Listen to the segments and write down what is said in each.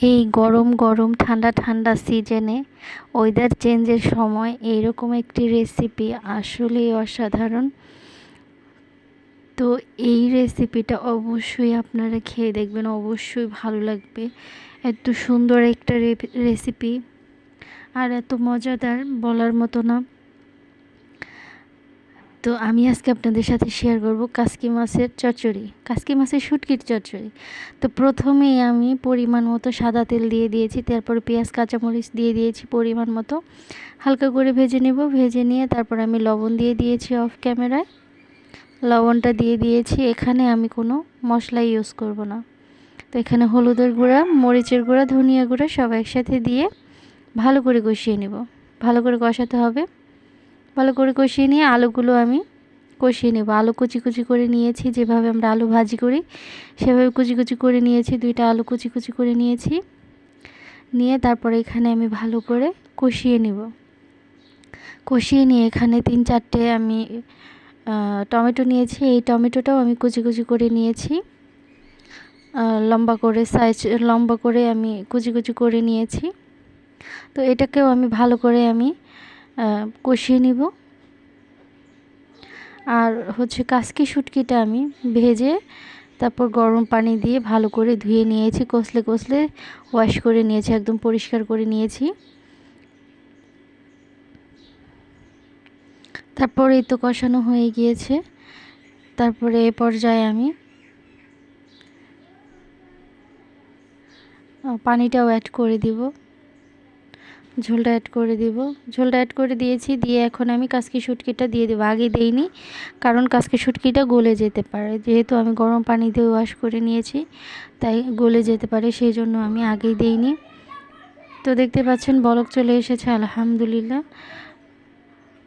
এই গরম গরম ঠান্ডা ঠান্ডা সিজনে ওয়েদার চেঞ্জের সময় এইরকম একটি রেসিপি আসলেই অসাধারণ। তো এই রেসিপিটা অবশ্যই আপনারা খেয়ে দেখবেন, অবশ্যই ভালো লাগবে। এত সুন্দর একটা রেসিপি আর এত মজাদার বলার মতো না। তো আমি আজকে আপনাদের সাথে শেয়ার করব কাসকি মাছের চচ্চড়ি। কাসকি মাছের শুটকির চচ্চড়ি। তো প্রথমেই আমি পরিমাণ মতো সাদা তেল দিয়ে দিয়েছি, তারপর পেঁয়াজ, কাঁচামরিচ দিয়ে দিয়েছি পরিমাণ মতো। হালকা করে ভেজে নেব, ভেজে নিয়ে তারপর আমি লবণ দিয়ে দিয়েছি অফ ক্যামেরায় লবণটা দিয়ে দিয়েছি, এখানে আমি কোনো মশলা ইউজ করব না। তো এখানে হলুদের গুঁড়া, মরিচের গুঁড়া, ধনিয়া গুঁড়া সব একসাথে দিয়ে ভালো করে কষিয়ে নেব। ভালো করে কষাতে হবে। ভালো করে কষিয়ে নিয়ে আলুগুলো আমি কষিয়ে নেব। আলু কুচি কুচি করে নিয়েছি, যেভাবে আমরা আলু ভাজি করি সেভাবে কুচি কুচি করে নিয়েছি, দুইটা আলু কুচি কুচি করে নিয়েছি। নিয়ে তারপরে এখানে আমি ভালো করে কষিয়ে নেব। কষিয়ে নিয়ে এখানে তিন চারটে আমি টমেটো নিয়েছি। এই টমেটোটাও আমি কুচি কুচি করে নিয়েছি। লম্বা করে সাইজ লম্বা করে আমি কুচি কুচি করে নিয়েছি। তো এটাকেও আমি ভালো করে আমি কষিয়ে নিব। আর হচ্ছে কাসকি শুটকিটা আমি ভেজে তারপর গরম পানি দিয়ে ভালো করে ধুয়ে নিয়েছি, কষলে কষলে ওয়াশ করে নিয়েছি, একদম পরিষ্কার করে নিয়েছি। তারপরে তো কষানো হয়ে গিয়েছে। তারপরে এ পর্যায়ে আমি পানিটাও অ্যাড করে দিব। ঝোলটা অ্যাড করে দিব। ঝোলটা অ্যাড করে দিয়েছি, দিয়ে এখন আমি কাসকি শুটকিটা দিয়ে দেবো। আগে দেইনি, কারণ কাসকি শুটকিটা গলে যেতে পারে। যেহেতু আমি গরম পানি দিয়ে ওয়াশ করে নিয়েছি, তাই গলে যেতে পারে সেই জন্য আমি আগেই দেইনি। তো দেখতে পাচ্ছেন, বলক চলে এসেছে, আলহামদুলিল্লাহ।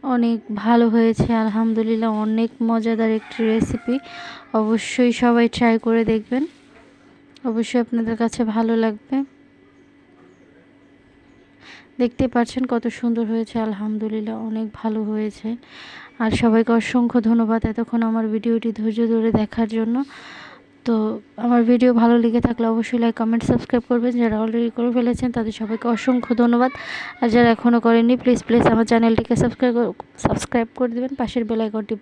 অনেক ভালো হয়েছে, আলহামদুলিল্লাহ। অনেক মজাদার একটি রেসিপি অবশ্যই সবাই ট্রাই করে দেখবেন। অবশ্যই আপনাদের কাছে ভালো লাগবে। দেখতে পাচ্ছেন কত সুন্দর হয়েছে, আলহামদুলিল্লাহ অনেক ভালো হয়েছে। আর সবাইকে অসংখ্য ধন্যবাদ এতক্ষণ আমার ভিডিওটি ধৈর্য ধরে দেখার জন্য। তো আমার ভিডিও ভালো লেগে থাকলে অবশ্যই লাইক কমেন্ট সাবস্ক্রাইব করবেন। যারা অলরেডি করে ফেলেছেন, তাদের সবাইকে অসংখ্য ধন্যবাদ। আর যারা এখনও করেননি প্লিজ প্লিজ আমার চ্যানেলটিকে সাবস্ক্রাইব সাবস্ক্রাইব করে দেবেন। পাশের বেলাইকনটি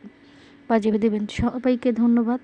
বাজিয়ে দেবেন। সবাইকে ধন্যবাদ।